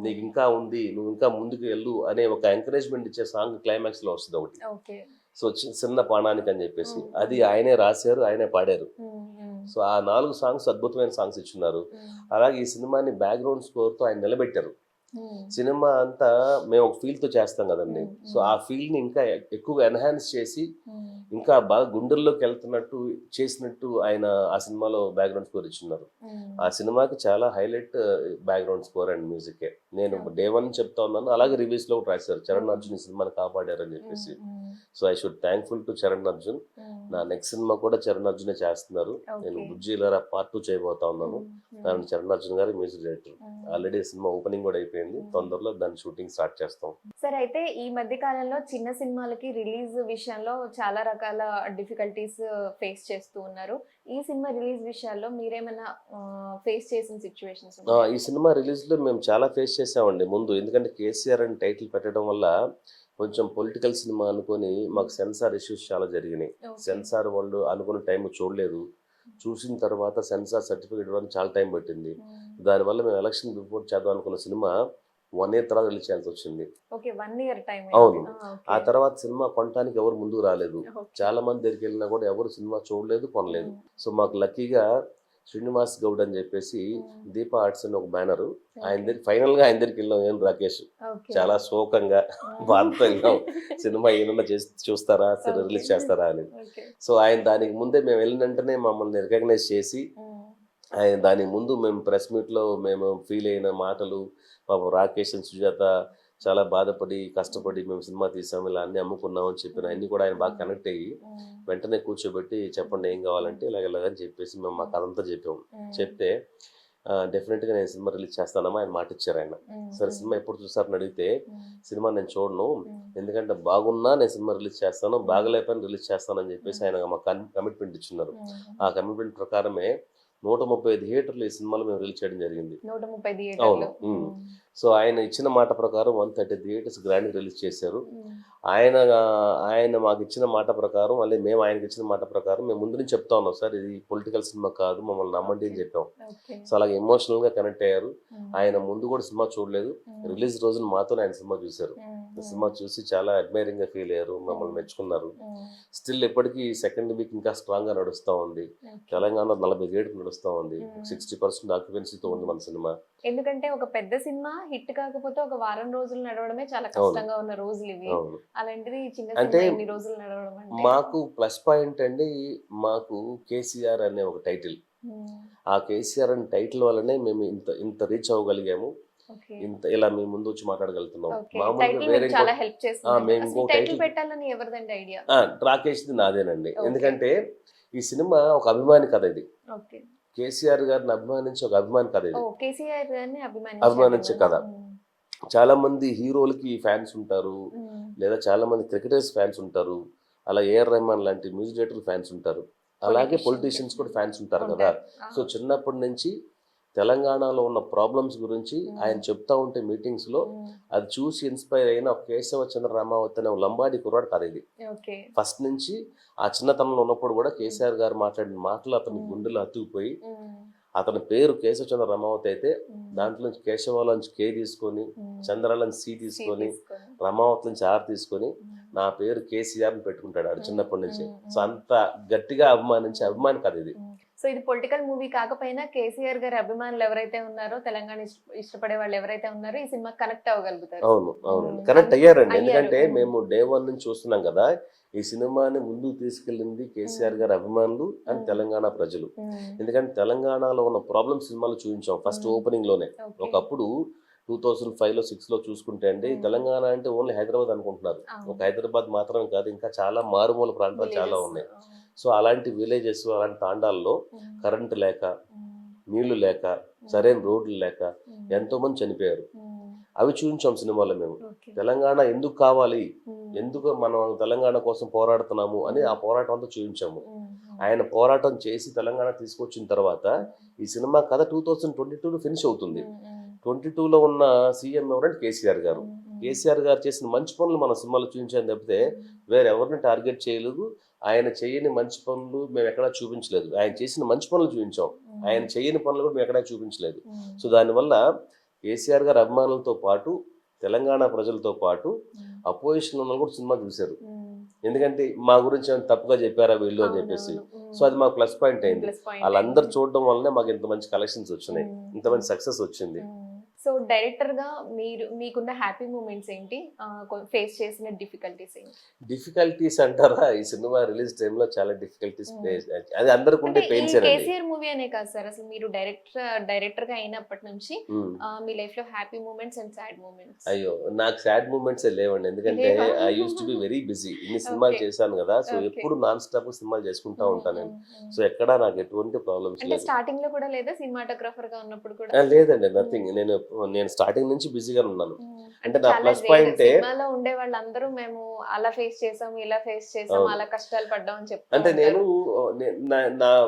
నీకు ఇంకా ఉంది నువ్వు ఇంకా ముందుకు వెళ్ళు అనే ఒక ఎంకరేజ్మెంట్ ఇచ్చే సాంగ్ క్లైమాక్స్లో వస్తుంది ఒకటి. సో చిన్న పానానికి అని చెప్పేసి. అది ఆయనే రాశారు ఆయనే పాడారు. సో ఆ నాలుగు సాంగ్స్ అద్భుతమైన సాంగ్స్ ఇచ్చున్నారు. అలాగే ఈ సినిమాని బ్యాక్గ్రౌండ్ స్కోర్తో ఆయన నిలబెట్టారు. సినిమా అంతా మేము ఒక ఫీల్తో చేస్తాం కదండి. సో ఆ ఫీల్ని ఇంకా ఎక్కువగా ఎన్హాన్స్ చేసి ఇంకా బాగా గుండెల్లోకి వెళ్తున్నట్టు చేసినట్టు ఆయన ఆ సినిమాలో బ్యాక్గ్రౌండ్ స్కోర్ ఇచ్చున్నారు. ఆ సినిమాకి చాలా highlight background score and music. నేను డే వన్ చెప్తా ఉన్నాను. అలాగే రివ్యూస్లో కూడా రాశారు. చరణ్ అర్జున్ ఈ సినిమాని కాపాడారని చెప్పేసి. So I should thankful to Charan Arjun నా నెక్స్ట్ సినిమా కూడా చరణ్ అర్జునే చేస్తున్నారు. నేను బుజ్జిలరా పార్ట్ టూ చేయబోతా ఉన్నాను. దాని చరణ్ అర్జున్ గారి music director. Already cinema opening కూడా అయిపోయింది. తొందరలో దాని షూటింగ్ స్టార్ట్ చేస్తాం. సరే అయితే ఈ మధ్య కాలంలో చిన్న సినిమాలకి రిలీజ్ విషయంలో చాలా రకాల డిఫికల్టీస్ ఫేస్ చేస్తూ ఉన్నారు. ఈ సినిమా రిలీజ్ విషయాల్లో మీరేమైనా ఫేస్ చేసిన సిచ్యువేషన్స్ ఈ సినిమా రిలీజ్లో మేము చాలా ఫేస్ చేసామండి. ముందు ఎందుకంటే కేసీఆర్ అని టైటిల్ పెట్టడం వల్ల కొంచెం పొలిటికల్ సినిమా అనుకొని మాకు సెన్సార్ ఇష్యూస్ చాలా జరిగినాయి. సెన్సార్ వాళ్ళు అనుకున్న టైం చూడలేదు. చూసిన తర్వాత సెన్సార్ సర్టిఫికేట్ ఇవ్వడానికి చాలా టైం పట్టింది. దానివల్ల మేము ఎలక్షన్ బిఫోర్ చేద్దాం అనుకున్న సినిమా వన్ ఇయర్ తర్వాత రిలీజ్ చేయాల్సి వచ్చింది. అవును. ఆ తర్వాత సినిమా కొనడానికి ఎవరు ముందుకు రాలేదు. చాలా మంది దగ్గరికి వెళ్ళినా కూడా ఎవరు సినిమా చూడలేదు కొనలేదు. సో మాకు లక్కీగా శ్రీనివాస్ గౌడ్ అని చెప్పేసి దీప ఆర్ట్స్ అని ఒక బ్యానర్. ఆయన ఫైనల్గా ఆయన దగ్గరికి వెళ్ళాం ఏం రాకేష్. చాలా శోకంగా బాధతో వెళ్ళాం. సినిమా ఏమన్నా చేసి చూస్తారా? రిలీజ్ చేస్తారా అని. సో ఆయన దానికి ముందే మేము వెళ్ళిన వెంటనే మమ్మల్ని రికగ్నైజ్ చేసి ఆయన దాని ముందు మేము ప్రెస్ మీట్లో మేము ఫీల్ అయిన మాటలు పాపం రాకేష్ సుజాత చాలా బాధపడి కష్టపడి మేము సినిమా తీసాం ఇలా అన్ని అమ్ముకున్నాం అని చెప్పిన అన్ని కూడా ఆయన బాగా కనెక్ట్ అయ్యి వెంటనే కూర్చోబెట్టి చెప్పండి ఏం కావాలంటే ఇలాగ ఇలాగని చెప్పేసి మేము మా కథ అంతా చెప్పాము. చెప్తే డెఫినెట్గా నేను సినిమా రిలీజ్ చేస్తానమ్మా ఆయన మాట ఇచ్చారు ఆయన. సరే సినిమా ఎప్పుడు చూసారని అడిగితే సినిమా నేను చూడను. ఎందుకంటే బాగున్నా నేను సినిమా రిలీజ్ చేస్తాను బాగలేకపోయినా రిలీజ్ చేస్తాను అని చెప్పేసి ఆయన మా కమిట్మెంట్ ఇచ్చున్నారు. ఆ కమిట్మెంట్ ప్రకారమే నూట ముప్పై థియేటర్లు ఈ సినిమాలో మేము రిలీజ్ చేయడం జరిగింది. అవును. సో ఆయన ఇచ్చిన మాట ప్రకారం one thirty theatres grand release చేశారు. ఆయన ఆయన మాకు ఇచ్చిన మాట ప్రకారం మళ్ళీ మేము ఆయనకి ఇచ్చిన మాట ప్రకారం మేము ముందు నుంచి చెప్తా ఉన్నాం. సార్ ఇది పొలిటికల్ సినిమా కాదు మమ్మల్ని నమ్మండి అని చెప్పాం. సో అలాగే ఎమోషనల్గా కనెక్ట్ అయ్యారు. ఆయన ముందు కూడా సినిమా చూడలేదు. రిలీజ్ రోజున మాతో ఆయన సినిమా చూశారు. సినిమా చూసి చాలా అడ్మైరింగ్గా ఫీల్ అయ్యారు మమ్మల్ని మెచ్చుకున్నారు. స్టిల్ ఎప్పటికీ సెకండ్ వీక్ ఇంకా స్ట్రాంగ్గా నడుస్తూ ఉంది. తెలంగాణ నలభై ఏడుకు నడుస్తూ ఉంది. సిక్స్టీ పర్సెంట్ ఆక్యుపెన్సీతో ఉంది మన సినిమా. ఎందుకంటే ఒక పెద్ద సినిమా హిట్ కాకపోతే ఒక వారం రోజులు నడవడమే చాలా కష్టంగా ఉన్న రోజులు ఇవి. అలాంటిది చిన్న అంటే రోజులు నడవడం మాకు ప్లస్ పాయింట్ అండి మాకు కేసీఆర్ అనే ఒక టైటిల్. ఆ కేసీఆర్ అనే టైటిల్ వల్లనే మేము ఇంత ఇంత రీచ్ అవ్వగలిగాము. ఇంత ఇలా మీ ముందు వచ్చి మాట్లాడగలుగుతున్నాం రాకేష్ది నాదేనండి. ఎందుకంటే ఈ సినిమా ఒక అభిమాని కథ ఇది. కేసీఆర్ గారిని అభిమానించి ఒక అభిమాని కథ ఇది. అభిమానించే కథ. చాలా మంది హీరోలకి ఫ్యాన్స్ ఉంటారు. లేదా చాలా మంది క్రికెటర్స్ ఫ్యాన్స్ ఉంటారు. అలా ఏఆర్ రెహమాన్ లాంటి మ్యూజిక్ డైరెక్టర్ ఫ్యాన్స్ ఉంటారు. అలాగే. పొలిటీషియన్స్ కూడా ఫ్యాన్స్ ఉంటారు కదా. సో చిన్నప్పటి నుంచి తెలంగాణలో ఉన్న ప్రాబ్లమ్స్ గురించి. ఆయన చెప్తా ఉంటే మీటింగ్స్లో అది చూసి ఇన్స్పైర్ అయిన కేశవ చంద్ర రామావత్ అనే లంబాడి కుర్రాడు కాదు ఇది. ఫస్ట్ నుంచి ఆ చిన్నతనంలో ఉన్నప్పుడు కూడా కేసీఆర్ గారు మాట్లాడిన మాటలు అతని. గుండెలో అతుకుపోయి అతని పేరు కేశవ చంద్ర రామావత్ అయితే దాంట్లో నుంచి కేశవాలోంచి కే తీసుకొని చంద్రాలోంచి సి తీసుకొని రమావత్ నుంచి ఆర్ తీసుకొని నా పేరు కేసీఆర్ పెట్టుకుంటాడు ఆడు చిన్నప్పటి నుంచి. సో అంత గట్టిగా అభిమానించి అభిమాని కథ ఇది. సో ఇది పొలిటికల్ మూవీ కాకపోయినా కేసీఆర్ గారి అభిమానులు ఎవరైతే ఉన్నారో తెలంగాణ ఇష్ట- ఇష్టపడే వాళ్ళు ఎవరైతే ఉన్నారో ఈ సినిమా కనెక్ట్ అవ్వగలుగుతారు అవును అవునండి Mm. కరెక్ట్ అయ్యారండి అయ్యారు. ఎందుకంటే. మేము డే వన్ నుంచి చూస్తున్నాం కదా ఈ సినిమాని ముందుకు తీసుకెళ్ళింది కేసీఆర్ గారి అభిమానులు అండ్. తెలంగాణ ప్రజలు ఎందుకంటే తెలంగాణలో ఉన్న ప్రాబ్లమ్ సినిమాలు చూపించాం ఫస్ట్. ఓపెనింగ్లోనే. ఒకప్పుడు టూ థౌసండ్ ఫైవ్లో సిక్స్లో చూసుకుంటే అండి. తెలంగాణ అంటే ఓన్లీ హైదరాబాద్ అనుకుంటున్నారు అవును. ఒక హైదరాబాద్ మాత్రమే కాదు ఇంకా చాలా మారుమూల ప్రాంతాలు చాలా. ఉన్నాయి అవును. సో అలాంటి విలేజెస్ అలాంటి తాండాల్లో కరెంటు లేక నీళ్ళు లేక సరైన రోడ్లు లేక ఎంతో మంది చనిపోయారు. అవి చూపించాం సినిమాలో మేము. తెలంగాణ ఎందుకు కావాలి? ఎందుకు మనం తెలంగాణ కోసం పోరాడుతున్నాము అని ఆ పోరాటం అంతా చూపించాము. ఆయన పోరాటం చేసి తెలంగాణ తీసుకొచ్చిన తర్వాత ఈ సినిమా కథ టూ థౌసండ్ ట్వంటీ టూలో ఫినిష్ అవుతుంది. ట్వంటీ టూలో ఉన్న సీఎం ఎవరంటే కేసీఆర్ గారు. కేసీఆర్ గారు చేసిన మంచి పనులు మన సినిమాలో చూపించాను తప్పితే వేరే ఎవరిని టార్గెట్ చేయలేదు. ఆయన చేయని మంచి పనులు మేము ఎక్కడా చూపించలేదు. ఆయన చేసిన మంచి పనులు చూపించాం. ఆయన చేయని పనులు కూడా మేము ఎక్కడా చూపించలేదు. సో దానివల్ల కేసీఆర్ గారి అభిమానులతో పాటు తెలంగాణ ప్రజలతో పాటు అపోజిషన్ ఉన్న కూడా సినిమా చూశారు. ఎందుకంటే మా గురించి ఏమైనా తప్పుగా చెప్పారా వీళ్ళు అని చెప్పేసి. సో అది మాకు ప్లస్ పాయింట్ అయింది. వాళ్ళందరూ. చూడడం వల్లనే మాకు ఇంత మంచి కలెక్షన్స్ వచ్చినాయి. ఇంత మంచి సక్సెస్ వచ్చింది. సో డైరెక్టర్గా మీరు మీకున్న హ్యాపీ మూమెంట్స్ ఏంటి? ఫేస్ చేసిన డిఫికల్టీస్ ఏంటి? డిఫికల్టీస్ అంటారా? ఈ సినిమా రిలీజ్ టైంలో చాలా డిఫికల్టీస్. ఫేస్ అది అందరికి ఉండే పెయిన్స్ కేసీఆర్ మూవీ అనే కాదు సార్ అసలు మీరు డైరెక్టర్ డైరెక్టర్గా అయినప్పటి నుంచి Mm. ఆ, మీ లైఫ్లో happy moments and sad moments అయ్యో నాకు సాడ్ మూమెంట్స్ లేవండి. ఎందుకంటే? I use to be very busy ఇన్ని సినిమాలు. చేశాను కదా సో. ఎప్పుడు నాన్ స్టాప్ సినిమాలు చేసుకుంటా ఉంటాను నేను. సో ఎక్కడా నాకు ఎటువంటి ప్రాబ్లమ్స్ అంటే లేదు స్టార్టింగ్లో కూడా లేదా? సినిమాటోగ్రాఫర్గా ఉన్నప్పుడు కూడా? లేదండి నథింగ్ నేను నేను స్టార్టింగ్ నుంచి బిజీగానే ఉన్నాను. అంటే నా ఏ- సినిమాలో ఉండే వాళ్ళందరూ మేము అలా ఫేస్ చేసాం ఇలా ఫేస్ చేసాం. అలా కష్టాలు పడ్డాం అని చెప్తా అంటే. నేను నే-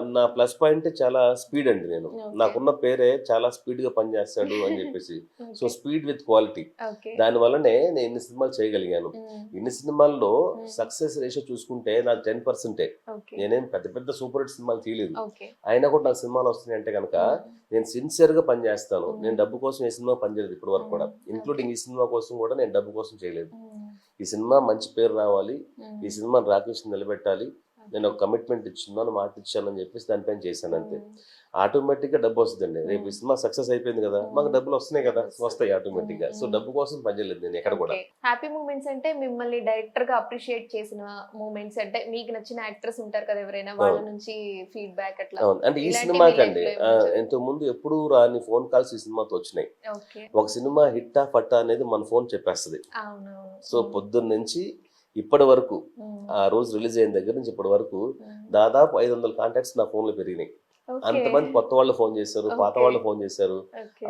నా- ప్లస్ పాయింట్ చాలా స్పీడ్ అండి నేను. నాకున్న పేరే చాలా స్పీడ్గా పనిచేస్తాడు అని చెప్పేసి సో. Speed with quality. దాని వల్లనే నేను ఇన్ని సినిమాలు చేయగలిగాను ఇన్ని సినిమాల్లో. సక్సెస్ రేషియో చూసుకుంటే నాకు టెన్ పర్సెంటే. నేనేం పెద్ద పెద్ద సూపర్ హిట్ సినిమాలు తీయలేదు. అయినా కూడా నాకు సినిమాలు వస్తున్నాయి అంటే కనుక నేను సిన్సియర్గా పనిచేస్తాను. నేను డబ్బు కోసం ఏ సినిమా పనిచేయలేదు ఇప్పటి వరకు కూడా. ఇంక్లూడింగ్ ఈ సినిమా కోసం కూడా నేను డబ్బు కోసం చేయలేదు ఈ సినిమా మంచి పేరు రావాలి. ఈ సినిమా రాకేష్ నిలబెట్టాలి. నేను ఒక కమిట్మెంట్ ఇచ్చున్నాను మాట ఇచ్చానని చెప్పేసి దానిపైన చేశాను అంతే. ఆటోమేటిక్గా డబ్బు వస్తుందండి. రేపు ఈ సినిమా సక్సెస్ అయిపోయింది కదా మాకు డబ్బులు వస్తున్నాయి కదా వస్తాయి ఆటోమేటిక్గా సో డబ్బు కోసం పనిచేయలేదు నేను ఎక్కడ కూడా. హ్యాపీ మూమెంట్స్ అంటే మిమ్మల్ని డైరెక్టర్గా అప్రిషియేట్ చేసిన మూమెంట్స్ అంటే మీకు నచ్చిన యాక్టర్స్ ఉంటారు కదా ఎవరైనా వాళ్ళ. నుంచి ఫీడ్బ్యాక్ అట్లా. అంటే ఈ సినిమాకి అండి ఇంతకు ముందు ఎప్పుడు రాని ఫోన్ కాల్స్ ఈ సినిమాతో వచ్చినాయి. ఒక సినిమా హిట్టా ఫట్టా అనేది మన ఫోన్ చెప్పేస్తుంది. సో పొద్దున్న నుంచి ఇప్పటి వరకు ఆ రోజు రిలీజ్ అయిన దగ్గర నుంచి ఇప్పటి వరకు దాదాపు ఐదు వందల కాంటాక్ట్స్ నా ఫోన్లో పెరిగినాయి. అంతమంది కొత్త వాళ్ళు ఫోన్ చేశారు పాత. వాళ్ళు ఫోన్ చేశారు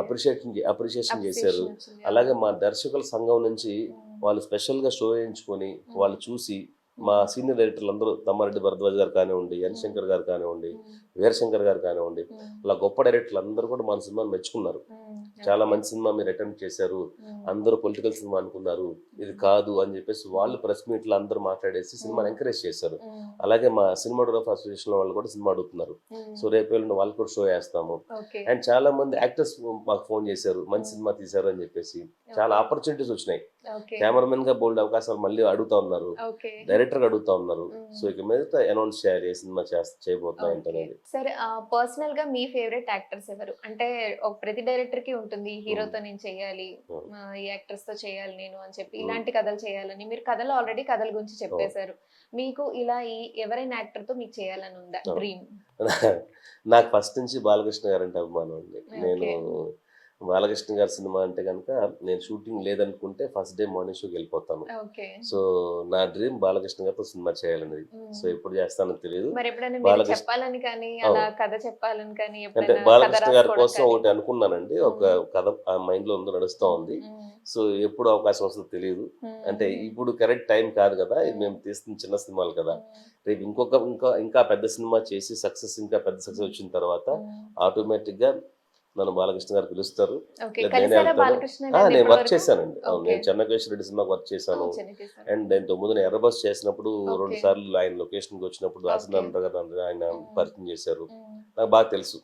అప్రిషియేషన్ అప్రిషియేషన్ చేశారు. అలాగే మా దర్శకుల సంఘం నుంచి వాళ్ళు స్పెషల్గా షో వేయించుకొని వాళ్ళు చూసి మా సీనియర్ డైరెక్టర్లు అందరూ తమ్మారెడ్డి భరద్వాజ్ గారు కానివ్వండి ఎన్ శంకర్ గారు కానివ్వండి వీరశంకర్ గారు కానివ్వండి అలా గొప్ప డైరెక్టర్లు అందరూ కూడా మన సినిమాని మెచ్చుకున్నారు. చాలా మంచి సినిమా మీరు అటెంప్ట్ చేశారు. అందరూ పొలిటికల్ సినిమా అనుకున్నారు. ఇది కాదు అని చెప్పేసి వాళ్ళు ప్రెస్ మీట్లో అందరూ మాట్లాడేసి సినిమాని ఎంకరేజ్ చేశారు. అలాగే మా సినిమాటోగ్రఫర్ అసోసియేషన్ వాళ్ళు కూడా సినిమా అడుగుతున్నారు. సో రేపు ఎల్లుండి వాళ్ళు కూడా షో వేస్తాము. అండ్ చాలా మంది యాక్టర్స్ మాకు ఫోన్ చేశారు. మంచి సినిమా తీశారు అని చెప్పేసి. చాలా ఆపర్చునిటీస్ వచ్చినాయి. కెమెరామెన్గా బోల్డ్ అవకాశాలు మళ్ళీ అడుగుతా ఉన్నారు. ఓకే. డైరెక్టర్ అడుగుతా ఉన్నారు. సో ఇక మీద అనౌన్స్ చేయాలి ఏ సినిమా చేస్తా చేయబోతున్నా ఏంటనేది సరే పర్సనల్గా మీ ఫేవరెట్ యాక్టర్స్ ఎవరు? అంటే ఒక ప్రతి డైరెక్టర్కి ఉంటుంది హీరోతో నేను చేయాలి ఈ యాక్టర్స్తో చేయాలి నేను అని చెప్పి. ఇలాంటి కథలు చేయాలని. మీరు కథలు ఆల్రెడీ కథల గురించి చెప్పేశారు. మీకు ఇలా ఈ ఎవరైనా యాక్టర్తో మీకు చేయాలని ఉందా. డ్రీమ్. నాకు ఫస్ట్ నుంచి బాలకృష్ణ గారు అంటే అభిమానం అండి. నేను బాలకృష్ణ గారి సినిమా అంటే కనుక నేను షూటింగ్ లేదనుకుంటే ఫస్ట్ డే మార్నింగ్ షోకి వెళ్ళిపోతాను సో నా డ్రీమ్ బాలకృష్ణ గారితో సినిమా చేయాలనేది సో ఎప్పుడు చేస్తానో తెలియదు అంటే బాలకృష్ణ గారి కోసం? ఒకటి అనుకున్నానండి. ఒక. కథ ఆ మైండ్లో ఉందో నడుస్తూ ఉంది. సో ఎప్పుడు అవకాశం వస్తుందో తెలియదు. అంటే ఇప్పుడు కరెక్ట్ టైం కాదు కదా ఇది మేము తీస్తున్న చిన్న సినిమాలు కదా. రేపు ఇంకొక ఇంకా ఇంకా పెద్ద సినిమా చేసి సక్సెస్ ఇంకా పెద్ద సక్సెస్ వచ్చిన తర్వాత. ఆటోమేటిక్గా నన్ను బాలకృష్ణ గారు పిలుస్తారు నేనే వర్క్? చేశానండి. నేను చెన్నకేశ్వర రెడ్డి సినిమాకి వర్క్ చేశాను. అండ్ నేను తొమ్మిది నేను ఎర్రబస్ చేసినప్పుడు. రెండు సార్లు ఆయన లొకేషన్కి వచ్చినప్పుడు Okay. ఆసనారాయణ గారు ఆయన. పరిచయం చేశారు. నాకు బాగా తెలుసు